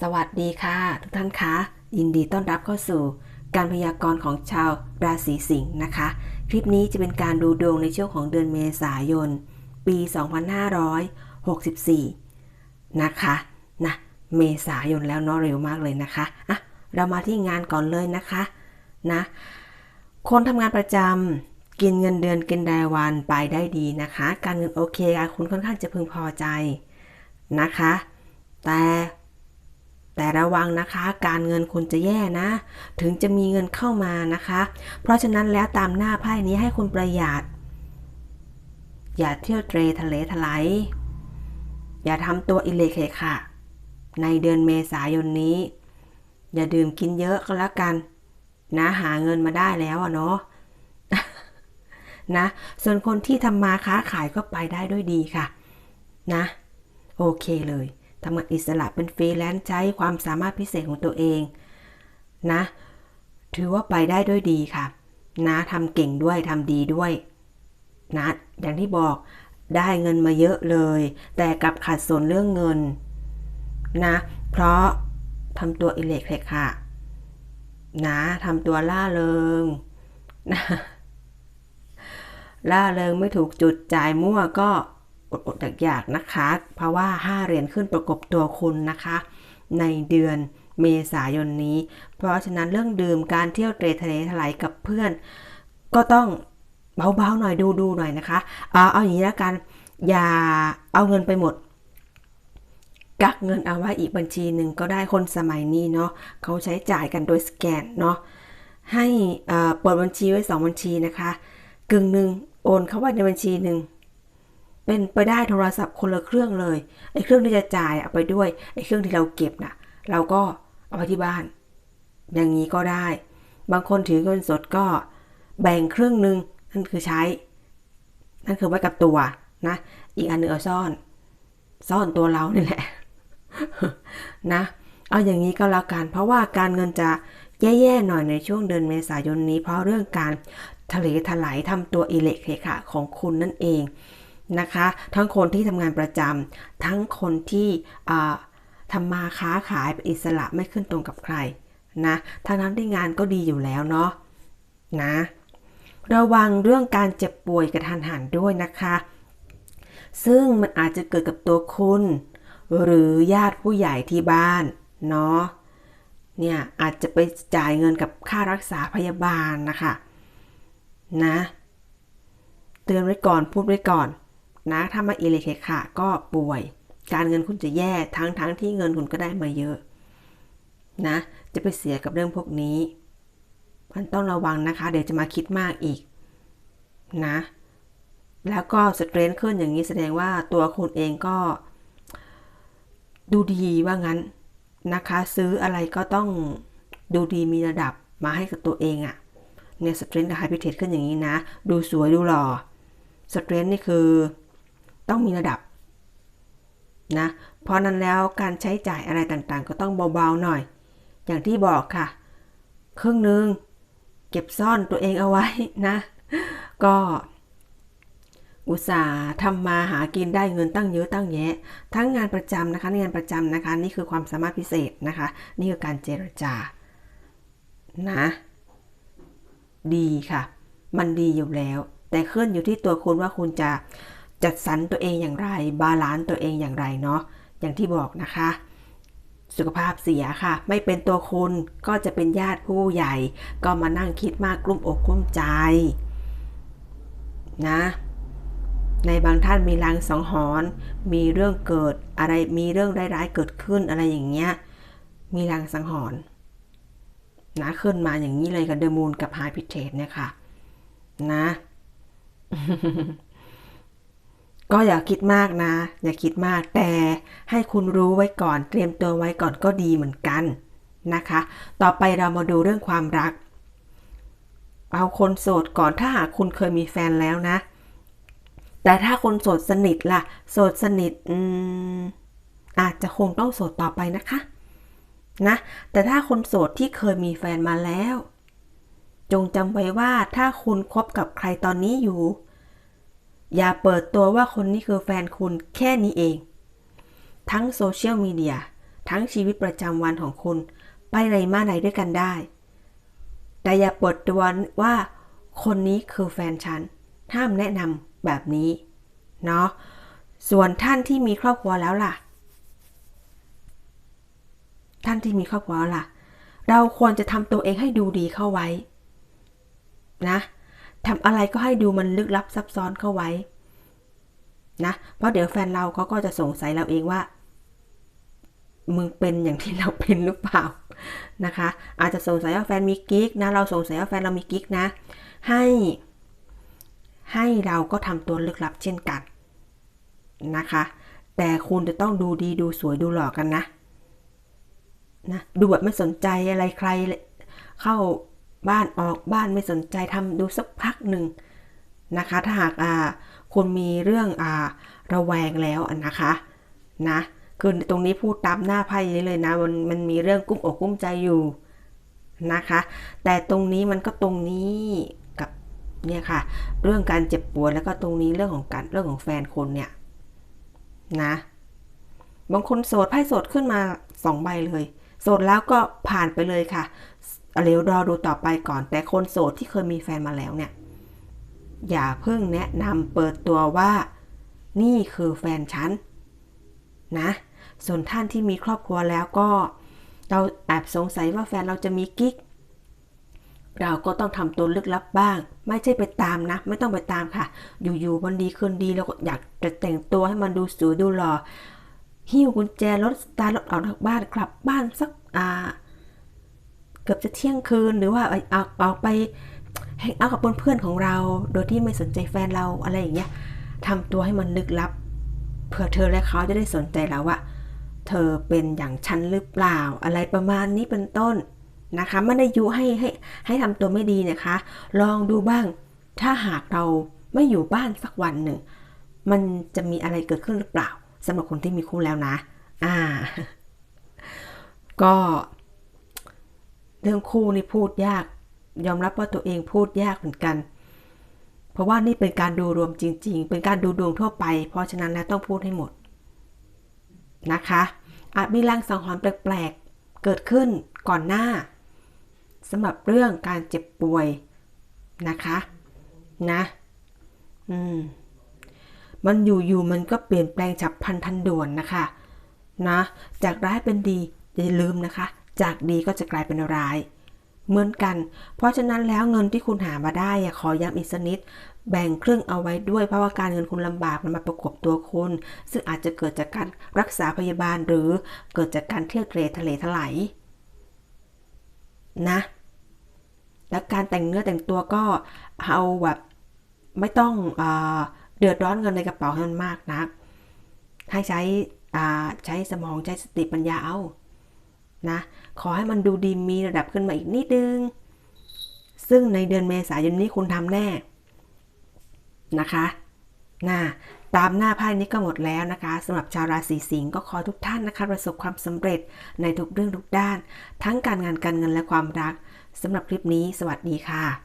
สวัสดีค่ะ ทุกท่านคะ ยินดีต้อนรับเข้าสู่ การพยากรณ์ของชาวราศีสิงห์นะคะ คลิปนี้จะเป็นการดูดวงในช่วงของเดือนเมษายน ปี 2564 นะคะนะเมษายนแล้วเนาะเร็วมากเลยนะคะอะเรามาที่งานก่อนเลยนะคะนะคนทำงานประจำกินเงินเดือนกินรายวันไปได้ดีนะคะ การเงินโอเคค่ะคุณค่อนข้างจะพึงพอใจนะคะ แต่ แต่ระวังนะคะการเงินคุณจะแย่นะ ถึงจะมีเงินเข้ามานะคะ เพราะฉะนั้นแล้วตามหน้าไพ่นี้ให้คุณประหยัด อย่าเที่ยวเตรทะเลทลายอย่าทำตัวอิเลเคค่ะ ในเดือนเมษายนนี้ อย่าดื่มกินเยอะก็แล้วกัน นะหาเงินมาได้แล้วอะเนาะนะ ส่วนคนที่ทำมาค้าขายก็ไปได้ด้วยดีค่ะ นะ โอเคเลย ทำงานอิสระเป็นฟรีแลนซ์ใช้ความสามารถพิเศษของตัวเองนะ ถือว่าไปได้ด้วยดีค่ะ นะทำเก่งด้วยทำดีด้วยนะอย่างที่บอกได้เงินมาเยอะเลย แต่กลับขาดสนเรื่องเงินนะ เพราะทำตัวอิเล็กเทรค่ะ นะทำตัวล่าเริงนะล่าเริงไม่ถูกจุดจ่ายมั่วก็ อดอดอยากๆนะคะ เพราะว่า 5 เหรียญขึ้นประกบตัวคุณนะคะ ในเดือนเมษายนนี้ เพราะฉะนั้นเรื่องดื่มการเที่ยวเตรทะเลถลายกับเพื่อน ก็ต้องเบาๆหน่อยดูดูหน่อยนะคะเอาเอาอย่างนี้แล้วกันอย่าเอาเงินไปหมดกักเงินเอาไว้อีกบัญชีหนึ่งก็ได้คนสมัยนี้เนาะเขาใช้จ่ายกันโดยสแกนเนาะให้เปิดบัญชีไว้ 2 บัญชีนะคะ กึ่งหนึ่งโอนเข้าไว้ในบัญชีหนึ่ง เป็นไปได้โทรศัพท์คนละเครื่องเลย ไอ้เครื่องที่จะจ่ายเอาไปด้วย ไอ้เครื่องที่เราเก็บนะเราก็เอาไปที่บ้าน อย่างนี้ก็ได้ บางคนถือเงินสดก็แบ่งครึ่งหนึ่งนั่นคือใช้ นั่นคือไว้กับตัวนะ อีกอันหนึ่งเอาซ่อน ซ่อนตัวเรานี่แหละ นะ เอาอย่างนี้ก็แล้วกัน เพราะว่าการเงินจะแย่ๆหน่อยในช่วงเดือนเมษายนนี้ เพราะเรื่องการทะเลถลายทำตัวอิเล็กเคค่ะของคุณนั่นเอง นะคะ ทั้งคนที่ทำงานประจำทั้งคนที่ทำมาค้าขายเป็นอิสระไม่ขึ้นตรงกับใครนะทั้งนั้นที่งานก็ดีอยู่แล้วเนาะนะ ระวังเรื่องการเจ็บป่วยกระทันหันด้วยนะคะ ซึ่งมันอาจจะเกิดกับตัวคุณ หรือญาติผู้ใหญ่ที่บ้านเนาะเนี่ยอาจจะไปจ่ายเงินกับค่ารักษาพยาบาลนะคะนะ เตือนไว้ก่อนพูดไว้ก่อน นะถ้ามาอิเล็กค่ะก็ป่วย การเงินคุณจะแย่ทั้งทั้งที่เงินคุณก็ได้มาเยอะนะ จะไปเสียกับเรื่องพวกนี้ มันต้องระวังนะคะ เดี๋ยวจะมาคิดมากอีกนะ แล้วก็สเตรนขึ้นอย่างนี้แสดงว่าตัวคุณเองก็ ดูดีว่างั้นนะคะ ซื้ออะไรก็ต้องดูดีมีระดับมาให้กับตัวเองอะ่ะเนี่ยสเตรนกับไฮพิเทสขึ้นอย่างนี้นะ ดูสวยดูหล่อสเตรนนี่คือ ต้องมีระดับนะเพราะนั้นแล้วการใช้จ่ายอะไรต่างๆ ก็ต้องเบาๆหน่อย อย่างที่บอกค่ะ ครึ่งหนึ่งเก็บซ่อนตัวเองเอาไว้นะ ก็อุตส่าห์ทำมาหากินได้เงินตั้งเยอะตั้งแยะ ทั้งงานประจำนะคะงานประจำนะคะ นี่คือความสามารถพิเศษนะคะ นี่คือการเจรจานะดีค่ะ มันดีอยู่แล้ว แต่ขึ้นอยู่ที่ตัวคุณว่าคุณจะ จัดสรรตัวเองอย่างไร บาลานซ์ตัวเองอย่างไรเนาะอย่างที่บอกนะคะ สุขภาพเสียค่ะ ไม่เป็นตัวคุณก็จะเป็นญาติผู้ใหญ่ ก็มานั่งคิดมากกลุ้มอกกลุ้มใจนะในบางท่านมีลางสังหรณ์มีเรื่องเกิดอะไรมีเรื่องร้ายๆเกิดขึ้นอะไรอย่างเงี้ยมีลางสังหรณ์นะขึ้นมาอย่างนี้เลยกับเดมูลกับไฮพิเทสเนี่ยค่ะ นะ ก็อย่าคิดมากนะ อย่าคิดมากแต่ให้คุณรู้ไว้ก่อนเตรียมตัวไว้ก่อนก็ดีเหมือนกันนะคะ ต่อไปเรามาดูเรื่องความรัก เอาคนโสดก่อนถ้าหากคุณเคยมีแฟนแล้วนะ แต่ถ้าคนโสดสนิทล่ะ โสดสนิทอืมอาจจะคงต้องโสดต่อไปนะคะนะแต่ถ้าคนโสดที่เคยมีแฟนมาแล้ว จงจำไว้ว่าถ้าคุณคบกับใครตอนนี้อยู่ อย่าเปิดตัวว่าคนนี้คือแฟนคุณแค่นี้เอง ทั้งโซเชียลมีเดียทั้งชีวิตประจำวันของคุณ ไปไหนมาไหนด้วยกันได้ แต่อย่าเปิดตัวว่าคนนี้คือแฟนฉันห้ามแนะนำแบบนี้ เนาะส่วนท่านที่มีครอบครัวแล้วล่ะ ท่านที่มีครอบครัวแล้วล่ะ เราควรจะทำตัวเองให้ดูดีเข้าไว้ นะ ทำอะไรก็ให้ดูมันลึกลับซับซ้อนเข้าไว้นะเพราะเดี๋ยวแฟนเราเขาก็จะสงสัยเราเองว่า มึงเป็นอย่างที่เราเป็นหรือเปล่านะคะ อาจจะสงสัยว่าแฟนมีกิ๊กนะ เราสงสัยว่าแฟนเรามีกิ๊กนะ ให้ ให้เราก็ทำตัวลึกลับเช่นกันนะคะ แต่คุณจะต้องดูดีดูสวยดูหล่อกันนะนะดูแบบไม่สนใจอะไรใครเข้า บ้านออกบ้านไม่สนใจทำดูสักพักหนึ่งนะคะ ถ้าหากอ่าคุณมีเรื่องอ่าระแวงแล้วนะคะนะคือตรงนี้พูดตามหน้าไพ่เลยนะมันมันมีเรื่องกุ้มอกกุ้มใจอยู่นะคะ แต่ตรงนี้มันก็ตรงนี้กับเนี่ยค่ะ เรื่องการเจ็บปวดแล้วก็ตรงนี้เรื่องของการเรื่องของแฟนคนเนี่ยนะบางคนโสดไพ่โสดขึ้นมาสองใบเลย โสดแล้วก็ผ่านไปเลยค่ะ เดี๋ยวรอดูต่อไปก่อน แต่คนโสดที่เคยมีแฟนมาแล้วเนี่ย อย่าเพิ่งแนะนำเปิดตัวว่า นี่คือแฟนฉันนะ ส่วนท่านที่มีครอบครัวแล้วก็ เราแอบสงสัยว่าแฟนเราจะมีกิ๊ก เราก็ต้องทำตัวลึกลับบ้าง ไม่ใช่ไปตามนะ ไม่ต้องไปตามค่ะ อยู่ๆวันดีคืนดีเราก็อยากจะแต่งตัวให้มันดูสวยดูหล่อหิ้วกุญแจรถสตาร์รถออกจากบ้านกลับบ้านสักอ่า เกือบจะเที่ยงคืนหรือว่าออกออกไปแฮงเอาท์กับเพื่อนๆของเรา โดยที่ไม่สนใจแฟนเราอะไรอย่างเงี้ยทำตัวให้มันลึกลับ เผื่อเธอและเขาจะได้สนใจเราว่า เธอเป็นอย่างฉันหรือเปล่า อะไรประมาณนี้เป็นต้นนะคะไม่ได้ยุให้ให้ให้ทำตัวไม่ดีนะคะ ลองดูบ้าง ถ้าหากเราไม่อยู่บ้านสักวันหนึ่ง มันจะมีอะไรเกิดขึ้นหรือเปล่าสำหรับคนที่มีคู่แล้วนะ อ่า ก็ เรื่องคู่นี่พูดยาก ยอมรับว่าตัวเองพูดยากเหมือนกัน เพราะว่านี่เป็นการดูรวมจริง ๆ เป็นการดูดวงทั่วไป เพราะฉะนั้นแล้วต้องพูดให้หมดนะคะ อาจมีแรงสังหรณ์แปลกๆ เกิดขึ้นก่อนหน้าสำหรับเรื่องการเจ็บป่วยนะคะนะอืมมันอยู่ๆมันก็เปลี่ยนแปลงฉับพลันทันด่วนนะคะนะ จากร้ายเป็นดีอย่าลืมนะคะ จากดีก็จะกลายเป็นร้าย เหมือนกัน เพราะฉะนั้นแล้วเงินที่คุณหามาได้ขอย้ำอีกสนิด แบ่งครึ่งเอาไว้ด้วยเพราะว่าการเงินคุณลำบากมันมาประกบตัวคุณ ซึ่งอาจจะเกิดจากการรักษาพยาบาลหรือเกิดจากการเที่ยวเตรทะเลถลายนะ และการแต่งเนื้อแต่งตัวก็เอาแบบไม่ต้องเอเดือดร้อนเงินในกระเป๋าให้มันมากนะให้ใช้ใช้สมองใช้สติปัญญาเอา นะ ขอให้มันดูดีมีระดับขึ้นมาอีกนิดนึง ซึ่งในเดือนเมษายนนี้คุณทำแน่นะคะนะตามหน้าไพ่นี้ก็หมดแล้วนะคะสำหรับชาวราศีสิงห์ก็ขอทุกท่านนะคะ ประสบความสำเร็จในทุกเรื่องทุกด้าน ทั้งการงานการเงินและความรักสำหรับคลิปนี้ สวัสดีค่ะ